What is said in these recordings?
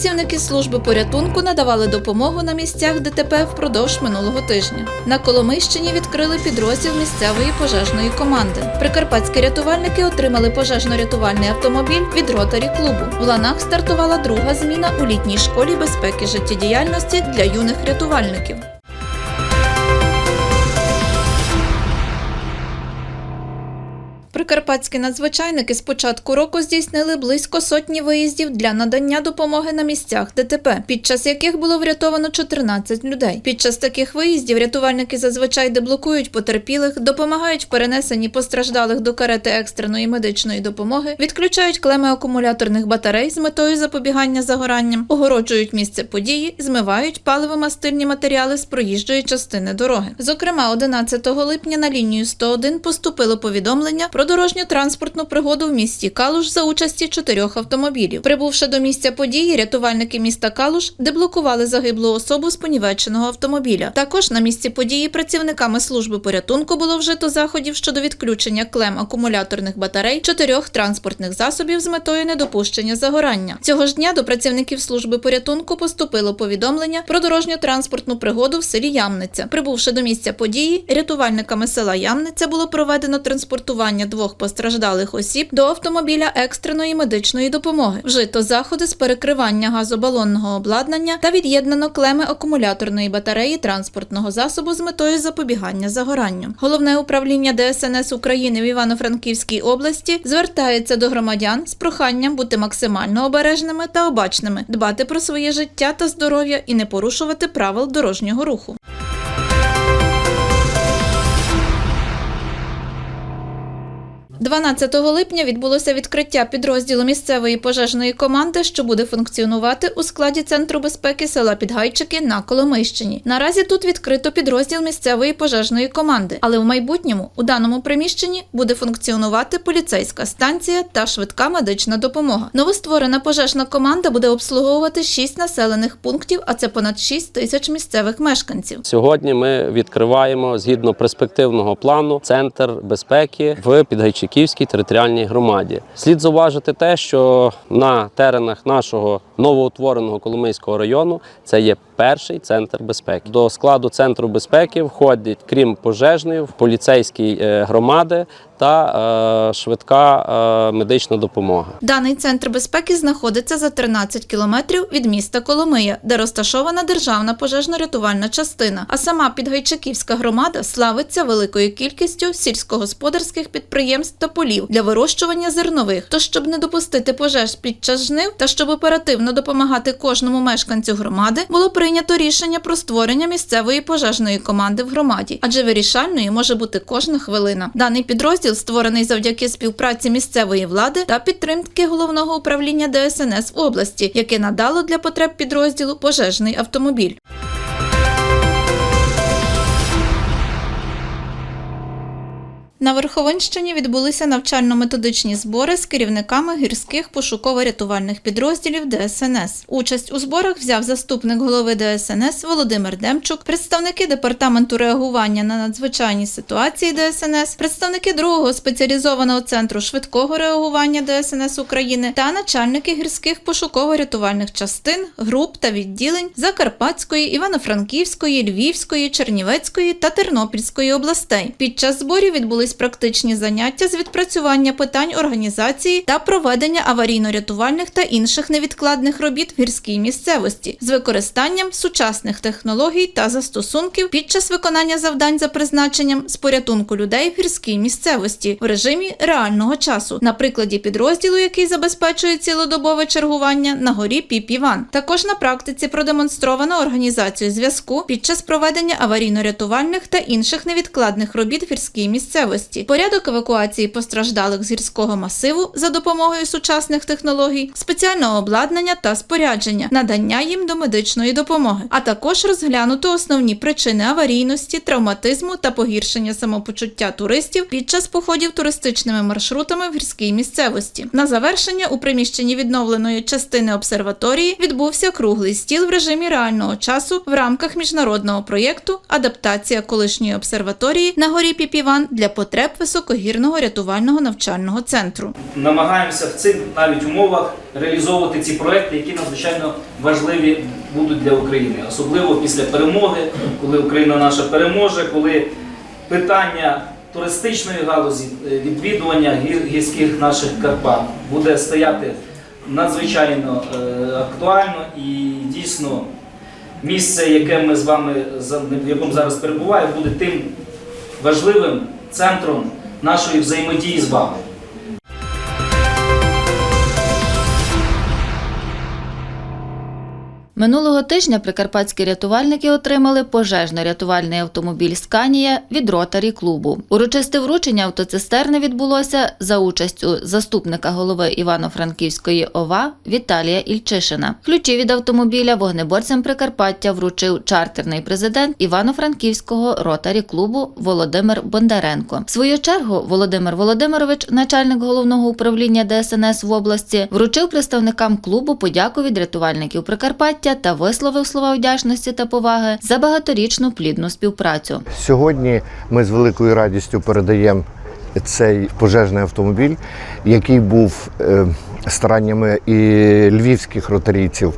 Працівники служби порятунку надавали допомогу на місцях ДТП впродовж минулого тижня. На Коломийщині відкрили підрозділ місцевої пожежної команди. Прикарпатські рятувальники отримали пожежно-рятувальний автомобіль від ротарі клубу. В ланах стартувала друга зміна у літній школі безпеки життєдіяльності для юних рятувальників. Прикарпатські надзвичайники з початку року здійснили близько сотні виїздів для надання допомоги на місцях ДТП, під час яких було врятовано 14 людей. Під час таких виїздів рятувальники зазвичай деблокують потерпілих, допомагають в перенесенні постраждалих до карети екстреної медичної допомоги, відключають клеми акумуляторних батарей з метою запобігання загоранням, огороджують місце події, змивають паливо-мастильні матеріали з проїжджої частини дороги. Зокрема, 11 липня на лінію 101 поступило повідомлення про дорожню транспортну пригоду в місті Калуш за участі чотирьох автомобілів. Прибувши до місця події, рятувальники міста Калуш деблокували загиблу особу з понівеченого автомобіля. Також на місці події працівниками служби порятунку було вжито заходів щодо відключення клем акумуляторних батарей чотирьох транспортних засобів з метою недопущення загорання. Цього ж дня до працівників служби порятунку поступило повідомлення про дорожню транспортну пригоду в селі Ямниця. Прибувши до місця події, рятувальниками села Ямниця було проведено транспортування двох постраждалих осіб до автомобіля екстреної медичної допомоги. Вжито заходи з перекривання газобалонного обладнання та від'єднано клеми акумуляторної батареї транспортного засобу з метою запобігання загоранню. Головне управління ДСНС України в Івано-Франківській області звертається до громадян з проханням бути максимально обережними та обачними, дбати про своє життя та здоров'я і не порушувати правил дорожнього руху. – 12 липня відбулося відкриття підрозділу місцевої пожежної команди, що буде функціонувати у складі центру безпеки села Підгайчики на Коломийщині. Наразі тут відкрито підрозділ місцевої пожежної команди, але в майбутньому у даному приміщенні буде функціонувати поліцейська станція та швидка медична допомога. Новостворена пожежна команда буде обслуговувати 6 населених пунктів, а це понад 6 тисяч місцевих мешканців. Сьогодні ми відкриваємо згідно перспективного плану центр безпеки в Підгайчиківській територіальній громаді. Слід зауважити те, що на теренах нашого новоутвореного Коломийського району це є перший центр безпеки. До складу центру безпеки входять, крім пожежної, поліцейські е, громади та е, швидка е, медична допомога. Даний центр безпеки знаходиться за 13 кілометрів від міста Коломия, де розташована державна пожежно-рятувальна частина. А сама Підгайчиківська громада славиться великою кількістю сільськогосподарських підприємств та полів для вирощування зернових. Тож, щоб не допустити пожеж під час жнив та щоб оперативно допомагати кожному мешканцю громади, було прийнято рішення про створення місцевої пожежної команди в громаді, адже вирішальною може бути кожна хвилина. Даний підрозділ створений завдяки співпраці місцевої влади та підтримки головного управління ДСНС в області, яке надало для потреб підрозділу пожежний автомобіль. На Верховинщині відбулися навчально-методичні збори з керівниками гірських пошуково-рятувальних підрозділів ДСНС. Участь у зборах взяв заступник голови ДСНС Володимир Демчук, представники департаменту реагування на надзвичайні ситуації ДСНС, представники другого спеціалізованого центру швидкого реагування ДСНС України та начальники гірських пошуково-рятувальних частин, груп та відділень Закарпатської, Івано-Франківської, Львівської, Чернівецької та Тернопільської областей. Під час зборів відбулись практичні заняття з відпрацювання питань організації та проведення аварійно-рятувальних та інших невідкладних робіт в гірській місцевості з використанням сучасних технологій та застосунків під час виконання завдань за призначенням з порятунку людей в гірській місцевості в режимі реального часу, на прикладі підрозділу, який забезпечує цілодобове чергування на горі Піп-Іван. Також на практиці продемонстровано організацію зв'язку під час проведення аварійно-рятувальних та інших невідкладних робіт в гірській місцевості, порядок евакуації постраждалих з гірського масиву за допомогою сучасних технологій, спеціального обладнання та спорядження, надання їм до медичної допомоги, а також розглянуто основні причини аварійності, травматизму та погіршення самопочуття туристів під час походів туристичними маршрутами в гірській місцевості. На завершення у приміщенні відновленої частини обсерваторії відбувся круглий стіл в режимі реального часу в рамках міжнародного проєкту Адаптація колишньої обсерваторії на горі Піпіван для потреб потреб високогірного рятувального навчального центру. намагаємося в цих навіть умовах реалізовувати ці проекти, які надзвичайно важливі будуть для України, особливо після перемоги, коли Україна наша переможе, коли питання туристичної галузі, е, відвідування гір- гірських наших Карпат буде стояти надзвичайно е, актуально і дійсно місце, яке ми з вами в якому зараз перебуваємо, буде тим важливим центром нашої взаємодії з вами. Минулого тижня прикарпатські рятувальники отримали пожежно-рятувальний автомобіль Сканія від ротарі клубу. Урочисте вручення автоцистерни відбулося за участю заступника голови Івано-Франківської ОВА Віталія Ільчишина. Ключі від автомобіля вогнеборцям Прикарпаття вручив чартерний президент Івано-Франківського ротарі клубу Володимир Бондаренко. В свою чергу Володимир Володимирович, начальник головного управління ДСНС в області, вручив представникам клубу подяку від рятувальників Прикарпаття та висловив слова вдячності та поваги за багаторічну плідну співпрацю. Сьогодні ми з великою радістю передаємо цей пожежний автомобіль, який був е, стараннями і львівських ротарійців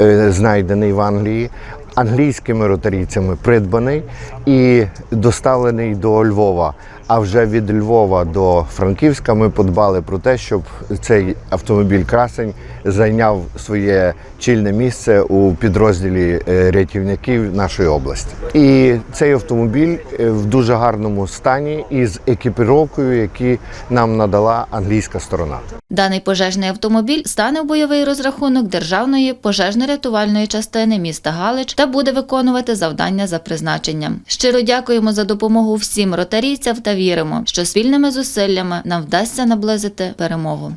е, знайдений в Англії, англійськими ротарійцями придбаний і доставлений до Львова. А вже від Львова до Франківська ми подбали про те, щоб цей автомобіль красень зайняв своє чільне місце у підрозділі е, рятівників нашої області. І цей автомобіль е, в дуже гарному стані із екіпіровкою, які нам надала англійська сторона. Даний пожежний автомобіль стане в бойовий розрахунок державної пожежно-рятувальної частини міста Галич та буде виконувати завдання за призначенням. Щиро дякуємо за допомогу всім ротарійцям та віримо, що спільними зусиллями нам вдасться наблизити перемогу.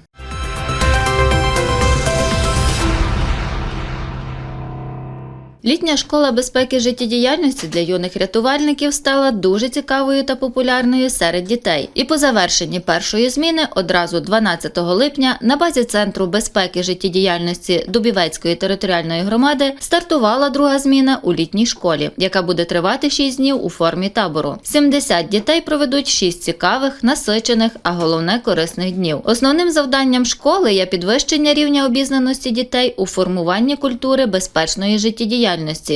Літня школа безпеки життєдіяльності для юних рятувальників стала дуже цікавою та популярною серед дітей. І по завершенні першої зміни одразу 12 липня на базі центру безпеки життєдіяльності Дубівецької територіальної громади стартувала друга зміна у літній школі, яка буде тривати 6 днів у формі табору. 70 дітей проведуть 6 цікавих, насичених, а головне корисних днів. Основним завданням школи є підвищення рівня обізнаності дітей у формуванні культури безпечної життєдіяльності.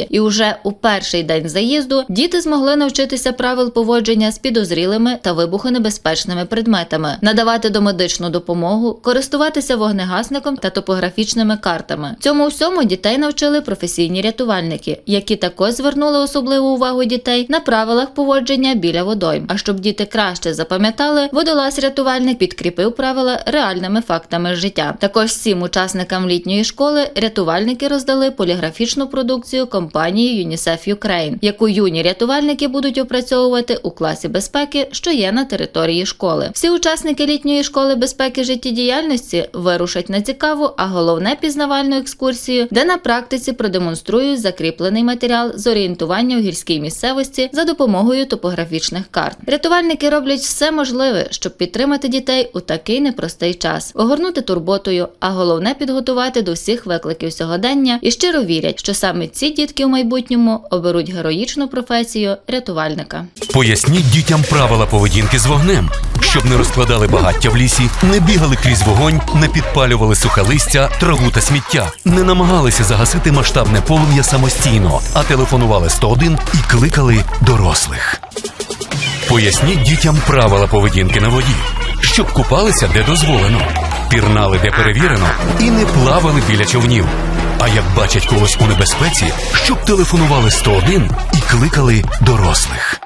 І уже у перший день заїзду діти змогли навчитися правил поводження з підозрілими та вибухонебезпечними предметами, надавати домедичну допомогу, користуватися вогнегасником та топографічними картами. Цьому всьому дітей навчили професійні рятувальники, які також звернули особливу увагу дітей на правилах поводження біля водойм. А щоб діти краще запам'ятали, водолаз рятувальник підкріпив правила реальними фактами життя. Також всім учасникам літньої школи рятувальники роздали поліграфічну продукцію компанії UNICEF Ukraine, яку юні рятувальники будуть опрацьовувати у класі безпеки, що є на території школи. Всі учасники літньої школи безпеки життєдіяльності вирушать на цікаву, а головне пізнавальну екскурсію, де на практиці продемонструють закріплений матеріал з орієнтування у гірській місцевості за допомогою топографічних карт. Рятувальники роблять все можливе, щоб підтримати дітей у такий непростий час, огорнути турботою, а головне підготувати до всіх викликів сьогодення і щиро вірять, що саме ці дітки в майбутньому оберуть героїчну професію рятувальника. Поясніть дітям правила поведінки з вогнем, щоб не розкладали багаття в лісі, не бігали крізь вогонь, не підпалювали сухе листя, траву та сміття, не намагалися загасити масштабне полум'я самостійно, а телефонували 101 і кликали дорослих. Поясніть дітям правила поведінки на воді, щоб купалися де дозволено, пірнали де перевірено і не плавали біля човнів. А як бачать когось у небезпеці, щоб телефонували 101 і кликали дорослих.